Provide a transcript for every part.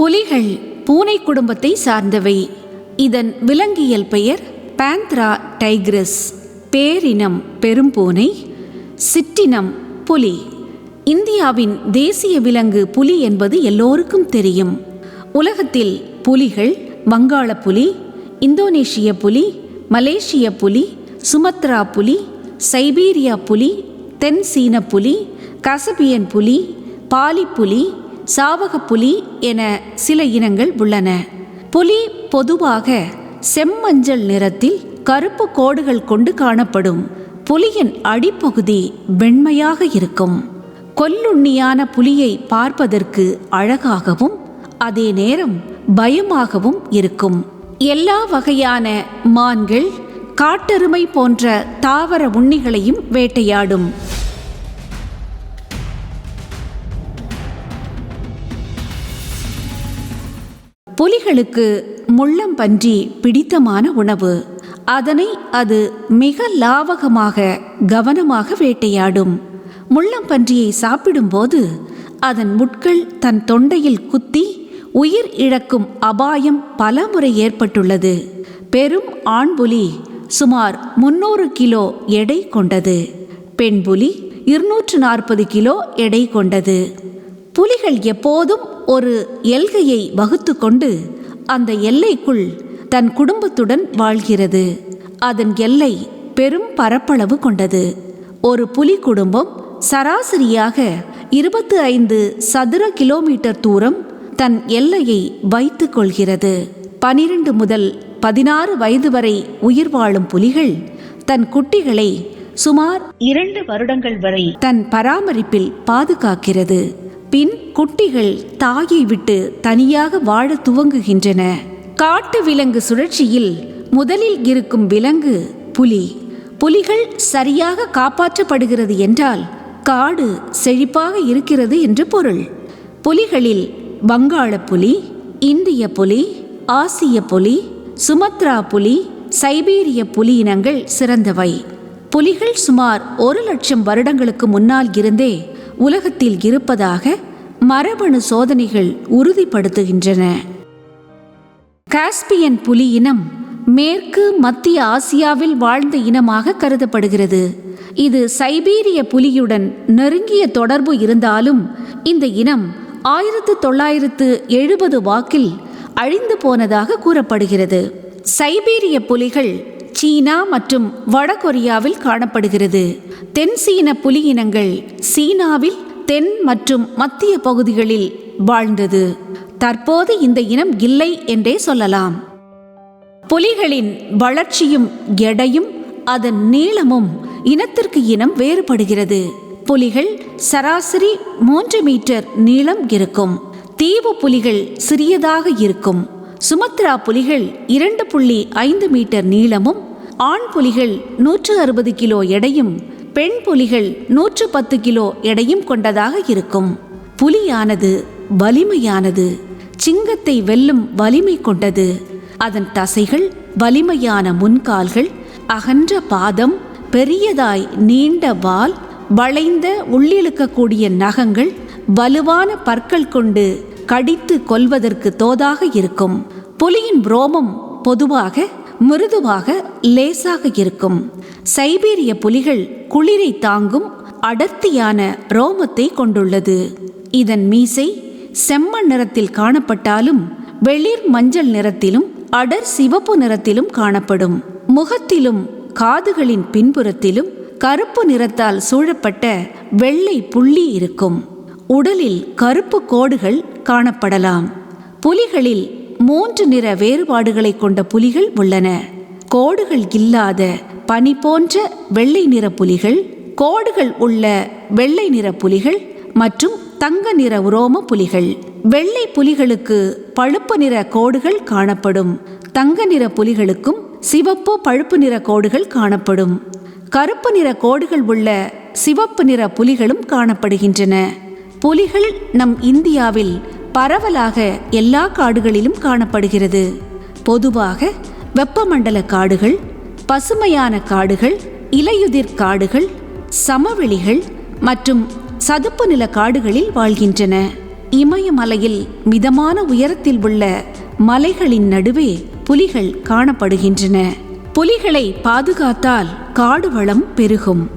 புலிகள் பூனை குடும்பத்தை சார்ந்தவை. இதன் விலங்கியல் பெயர் பேந்த்ரா டைக்ரஸ் பேரினம் பெரும்பூனை சிற்றினம் புலி. இந்தியாவின் தேசிய விலங்கு புலி என்பது எல்லோருக்கும் தெரியும். உலகத்தில் புலிகள் வங்காள புலி இந்தோனேஷிய புலி மலேசிய புலி சுமத்ரா புலி சைபீரியா புலி தென் சீன புலி கசபியன் புலி பாலி புலி சாவக புலி என சில இனங்கள் உள்ளன. புலி பொதுவாக செம்மஞ்சள் நிறத்தில் கருப்பு கோடுகள் கொண்டு காணப்படும். புலியின் அடிப்பகுதி வெண்மையாக இருக்கும். கொல்லுண்ணியான புலியை பார்ப்பதற்கு அழகாகவும் அதே நேரம் பயமாகவும் இருக்கும். எல்லா வகையான மான்கள் காட்டெருமை போன்ற தாவர உண்ணிகளையும் வேட்டையாடும். புலிகளுக்கு முள்ளம்பன்றி பிடித்தமான உணவு. அதனை அது மிக லாவகமாக கவனமாக வேட்டையாடும். முள்ளம்பன்றியை சாப்பிடும்போது அதன் முட்கள் தன் தொண்டையில் குத்தி உயிர் இழக்கும் அபாயம் பலமுறை ஏற்பட்டுள்ளது. பெரும் ஆண் புலி சுமார் முன்னூறு கிலோ எடை கொண்டது. பெண் புலி இருநூற்று நாற்பது கிலோ எடை கொண்டது. புலிகள் எப்போதும் ஒரு எல்கையை வகுத்து கொண்டு அந்த எல்லைக்குள் தன் குடும்பத்துடன் வாழ்கிறது. அதன் எல்லை பெரும் பரப்பளவு கொண்டது. ஒரு புலி குடும்பம் சராசரியாக இருபத்து ஐந்து சதுர கிலோமீட்டர் தூரம் தன் எல்லையை வைத்துக் கொள்கிறது. பனிரெண்டு முதல் பதினாறு வயது வரை உயிர் வாழும் புலிகள் தன் குட்டிகளை சுமார் இரண்டு வருடங்கள் வரை தன் பராமரிப்பில் பாதுகாக்கிறது. பின் குட்டிகள் தாயை விட்டு தனியாக வாழ துவங்குகின்றன. காட்டு விலங்கு சுழற்சியில் முதலில் இருக்கும் விலங்கு புலி. புலிகள் சரியாக காப்பாற்றப்படுகிறது என்றால் காடு செழிப்பாக இருக்கிறது என்று பொருள். புலிகளில் வங்காள புலி இந்திய புலி ஆசிய புலி சுமத்ரா புலி சைபீரிய புலி இனங்கள் சிறந்தவை. புலிகள் சுமார் ஒரு லட்சம் வருடங்களுக்கு முன்னால் இருந்தே உலகத்தில் இருப்பதாக மரபணு சோதனைகள் உறுதிப்படுத்துகின்றன. காஸ்பியன் புலி இனம் மேற்கு மத்திய ஆசியாவில் வாழ்ந்த இனமாக கருதப்படுகிறது. இது சைபீரிய புலியுடன் நெருங்கிய தொடர்பு இருந்தாலும் இந்த இனம் ஆயிரத்து தொள்ளாயிரத்து எழுபது வாக்கில் அழிந்து போனதாக கூறப்படுகிறது. சைபீரிய புலிகள் சீனா மற்றும் வடகொரியாவில் காணப்படுகிறது. தென் சீன புலி இனங்கள் சீனாவில் தென் மற்றும் மத்திய பகுதிகளில் வாழ்ந்தது. தற்போது இந்த இனம் இல்லை என்றே சொல்லலாம். புலிகளின் வளர்ச்சியும் எடையும் அதன் நீளமும் இனத்திற்கு இனம் வேறுபடுகிறது. புலிகள் சராசரி மூன்று மீட்டர் நீளம் இருக்கும். தீவு புலிகள் சிறியதாக இருக்கும். சுமத்ரா புலிகள் இரண்டு புள்ளி ஐந்து மீட்டர் நீளமும் ஆண் புலிகள் நூற்று அறுபது கிலோ எடையும் பெண் புலிகள் நூற்று பத்து கிலோ எடையும் கொண்டதாக இருக்கும். புலியானது வலிமையானது சிங்கத்தை வெல்லும் வலிமை கொண்டது. அதன் தசைகள் வலிமையான முன்கால்கள் அகன்ற பாதம் பெரியதாய் நீண்ட வால் வளைந்த உள்ளிழுக்கக்கூடிய நகங்கள் வலுவான பற்கள் கொண்டு கடித்து கொல்வதற்கு தோதாக இருக்கும். புலியின் ரோமம் பொதுவாக மிருதுவாக லேசாக இருக்கும். சைபீரிய புலிகள் குளிரை தாங்கும் அடர்த்தியான ரோமத்தை கொண்டுள்ளது. இதன் மீசை செம்மண் நிறத்தில் காணப்பட்டாலும் வெளிர் மஞ்சள் நிறத்திலும் அடர் சிவப்பு நிறத்திலும் காணப்படும். முகத்திலும் காதுகளின் பின்புறத்திலும் கருப்பு நிறத்தால் சூழப்பட்ட வெள்ளை புள்ளி இருக்கும். உடலில் கருப்பு கோடுகள் காணப்படலாம். புலிகளில் மூன்று நிற வேறுபாடுகளை கொண்ட புலிகள் உள்ளன. கோடுகள் இல்லாத பனி போன்ற வெள்ளை நிற புலிகள் கோடுகள் உள்ள வெள்ளை நிற புலிகள் மற்றும் தங்க நிற உரோம புலிகள். வெள்ளை புலிகளுக்கு பழுப்பு நிற கோடுகள் காணப்படும். தங்க நிற புலிகளுக்கும் சிவப்பு பழுப்பு நிற கோடுகள் காணப்படும். கருப்பு நிற கோடுகள் உள்ள சிவப்பு நிற புலிகளும் காணப்படுகின்றன. புலிகள் நம் இந்தியாவில் பரவலாக எல்லா காடுகளிலும் காணப்படுகிறது. பொதுவாக வெப்பமண்டல காடுகள் பசுமையான காடுகள் இலையுதிர் காடுகள் சமவெளிகள் மற்றும் சதுப்பு நில காடுகளில் வாழ்கின்றன. இமயமலையில் மிதமான உயரத்தில் உள்ள மலைகளின் நடுவே புலிகள் காணப்படுகின்றன. புலிகளை பாதுகாத்தால் காடு வளம் பெருகும்.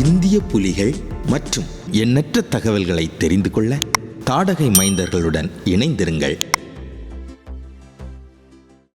இந்திய புலிகள் மற்றும் எண்ணற்ற தகவல்களை தெரிந்து கொள்ள தாடகை மைந்தர்களுடன் இணைந்திருங்கள்.